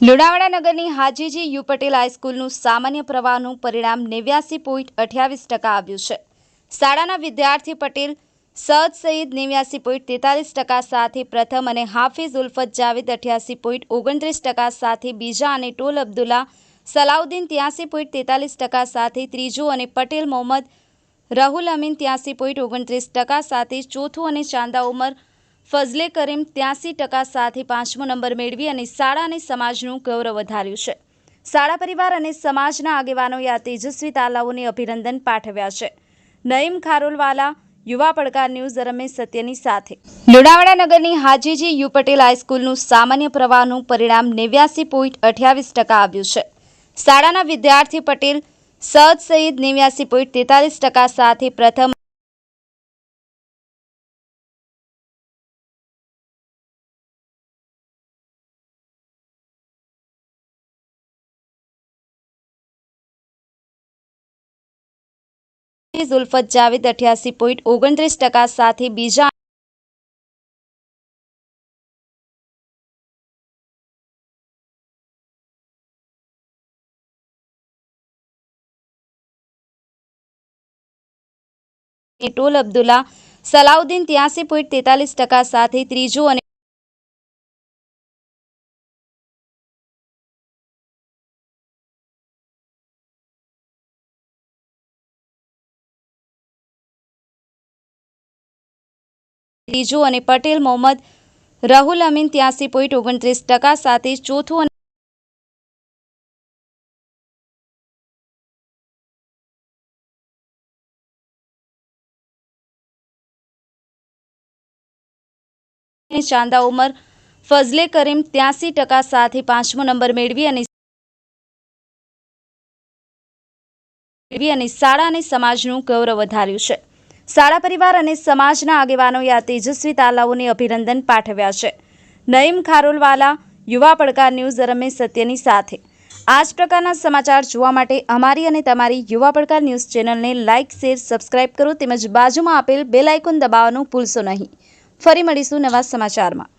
લુણાવાડા નગરની હાજીજી યુ પટેલ હાઈસ્કૂલનું સામાન્ય પ્રવાહનું પરિણામ નેવ્યાસી પોઈન્ટ અઠ્યાવીસ ટકા આવ્યું છે. શાળાના વિદ્યાર્થી પટેલ સદ સહિત નેવ્યાસી પોઈન્ટ તેતાલીસ ટકા સાથે પ્રથમ અને હાફિઝ ઉલ્ફત જાવેદ અઠ્યાસી પોઈન્ટ ઓગણત્રીસ ટકા સાથે બીજા અને ટોલ અબ્દુલ્લા સલાઉદ્દીન ત્યાસી પોઈન્ટ તેતાલીસ ટકા સાથે ત્રીજું અને પટેલ મોહમ્મદ રાહુલ અમીન ત્યાસી પોઈન્ટ ઓગણત્રીસ ટકા સાથે ચોથું અને ચાંદા ઉમર ફઝલે કરીમ ત્યાસી ટકા સાથે પાંચમો નંબર મેળવી અને શાળા અને સમાજનું ગૌરવ વધાર્યું છે. શાળા પરિવાર અને સમાજના આગેવાનોએ આ તેજસ્વી તાલાઓને અભિનંદન પાઠવ્યા છે. નઈમ ખારોલવાલા, યુવા પડકાર ન્યૂઝ રમેશ સત્યની સાથે. લુણાવાડા નગરની હાજીજી યુ પટેલ હાઈસ્કૂલનું સામાન્ય પ્રવાહનું પરિણામ નેવ્યાસી પોઈન્ટ અઠ્યાવીસ ટકા આવ્યું છે. શાળાના વિદ્યાર્થી પટેલ સદ સહિત નેવ્યાસી પોઈન્ટ તેતાલીસ ટકા સાથે પ્રથમ ઉલ્ફત જાવેદ અઠ્યાસી પોઈન્ટ ઓગણત્રીસ ટકા સાથે બીજા ટોલ અબ્દુલ્લા સલાઉદ્દીન ત્યાસી પોઈન્ટ તેતાલીસ ટકા સાથે ત્રીજું અને ત્રીજું અને પટેલ મોહમ્મદ રાહુલ અમીન ત્યાસી પોઈન્ટ ઓગણત્રીસ ટકા સાથે ચોથું અને ચાંદા ઉમર ફઝલે કરીમ ત્યાસી ટકા સાથે પાંચમો નંબર મેળવી અને મેળવી અને શાળા અને સમાજનું ગૌરવ વધાર્યું છે. શાળા પરિવાર અને સમાજના આગેવાનોએ આ તેજસ્વી તાલાઓને અભિનંદન પાઠવ્યા છે. નઈમ ખારોલવાલા, યુવા પડકાર ન્યૂઝ રમેશ સત્યની સાથે. આ જ પ્રકારના સમાચાર જોવા માટે અમારી અને તમારી યુવા પડકાર ન્યૂઝ ચેનલને લાઇક શેર, સબસ્ક્રાઇબ કરો તેમજ બાજુમાં આપેલ બેલ આઇકોન દબાવવાનું ભૂલશો નહીં. ફરી મળીશું નવા સમાચારમાં.